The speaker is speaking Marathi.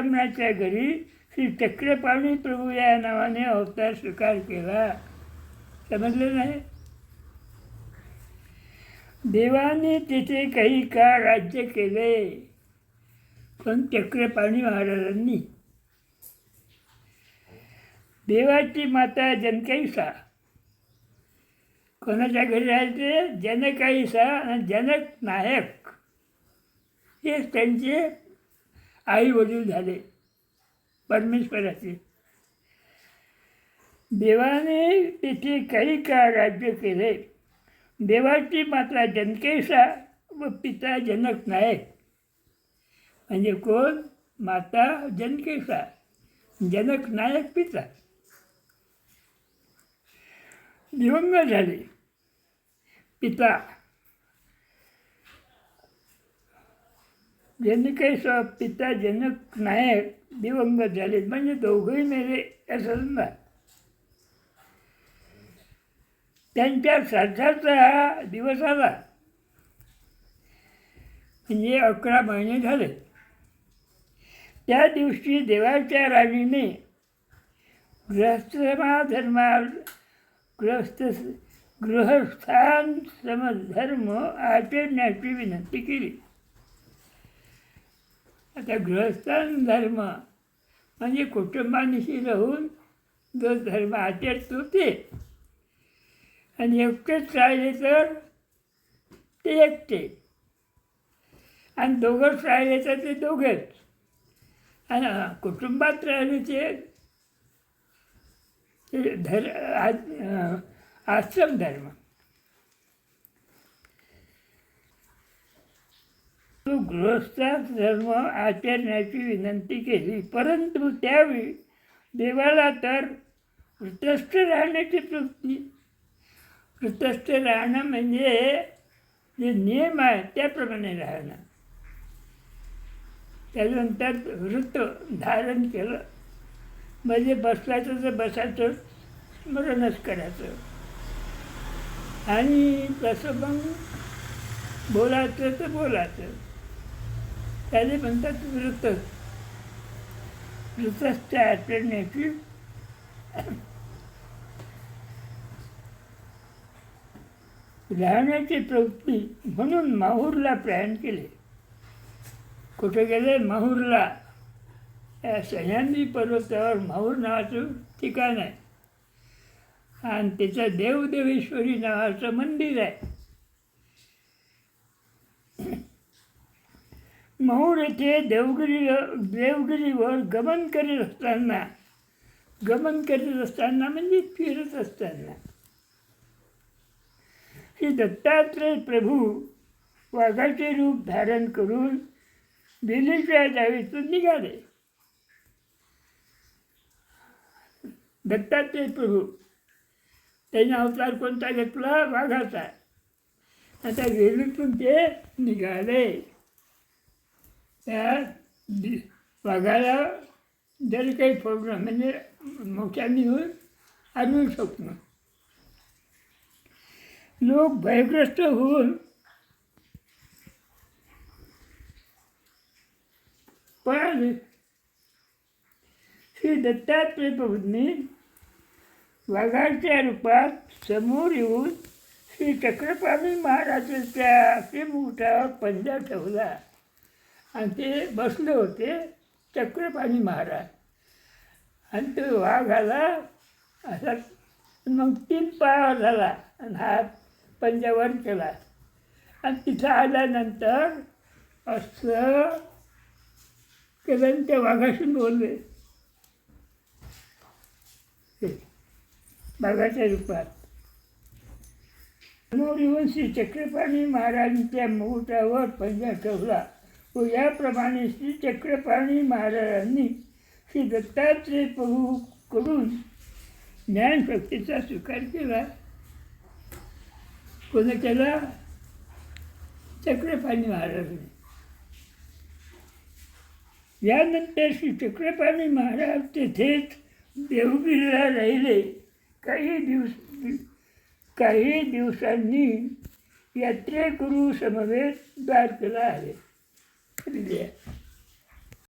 ब्राह्मणाच्या घरी श्री चक्रपाणी प्रभू या नावाने अवतार स्वीकार केला. समजलं नाही? देवाने तिथे काही काळ राज्य केले. पण चक्रपाणी महाराजांनी देवाची माता जनकैसा कोणाच्या घरी राहायचे? जनकैसा आणि जनक नायक. हेच त्यांचे आई वडील झाले परमेश्वराचे. देवाने तिथे काही काळ राज्य केले. देवाची माता जनकेशा व पिता जनक नायक. म्हणजे कोण? माता जनकेशा जनक नायक पिता. दिवंगत झाले. पिता जनकेश पिता जनक नायक दिवंगत झाले. म्हणजे दोघंही मेले असं समजा. त्यांच्या श्राद्धाचा दिवस आला. म्हणजे अकरा महिने झाले. त्या दिवशी देवाच्या राणीने गृहस्थमा धर्मा गृहस्थ गृहस्थान समधर्म आचरण्याची विनंती केली. आता गृहस्थान धर्म म्हणजे कुटुंबानिशी राहून जो धर्म आचरतो ते. आणि एकटेच राहिले तर ते एकटे. आणि दोघंच राहिले तर ते दोघेच. आणि कुटुंबात राहिले ते धर आ- आश्रम धर्म. तो गृहस्थात धर्म आचरण्याची विनंती केली. परंतु त्यावेळी देवाला तर वृतस्थ राहण्याची वृत्ती वृतस्थ राहणं म्हणजे जे नियम आहे त्याप्रमाणे राहणं. त्यानंतर वृत्त धारण केलं. म्हणजे बसल्याचं तर बसायचं स्मरणच करायचं. आणि तसं मग बोलायचं तर बोलायचं. त्याने म्हणतात वृत्त वृतस्थ आचरण्याची राहण्याची प्रवृत्ती म्हणून माहूरला प्रयाण केले. कुठे गेले? माहूरला. या सह्याद्री पर्वतावर माहूर नावाचं ठिकाण आहे. आणि त्याचं देवदेवेश्वरी नावाचं मंदिर आहे. माहूर येथे देवगिरी देवगिरीवर गमन करीत असताना गमन करीत असताना म्हणजे फिरत असताना. श्री दत्तात्रय प्रभू वाघाचे रूप धारण करून दिल्लीच्या जावेतून निघाले. दत्तात्रय प्रभू त्याने अवतार कोणता घेतला? वाघाचा. आता वेलूतून ते निघाले. त्या दि- वाघाला जर काही प्रॉब्लेम म्हणजे मोठ्याने होऊन आणू शकणं लोक भयग्रस्त होऊन पळाले श्री दत्तात्रय प्रभूंनी वाघाच्या रूपात समोर येऊन श्री चक्रपाणी महाराजांच्या श्रीमुठावर पंजा ठेवला. आणि ते बसले होते चक्रपाणी महाराज. आणि तो वाघ आला असा मग तीन पायावर झाला आणि हात पंजावर केला. आणि तिथं आल्यानंतर असं केलं त्या वाघाशी बोलले. वाघाच्या रूपात. मोरिवंशी येऊन श्री चक्रपाणी महाराजांच्या मुकुटावर पंजा ठेवला. व याप्रमाणे श्री चक्रपाणी महाराजांनी श्री दत्तात्रय प्रभूकडून ज्ञानशक्तीचा स्वीकार केला. कोणी केला? चक्रपाणी महाराजांनी. यानंतर श्री चक्रपाणी महाराज तेथेच देवगिरीला राहिले. काही दिवस काही दिवसांनी यात्रेकरू समवेत आहे आले दिल्या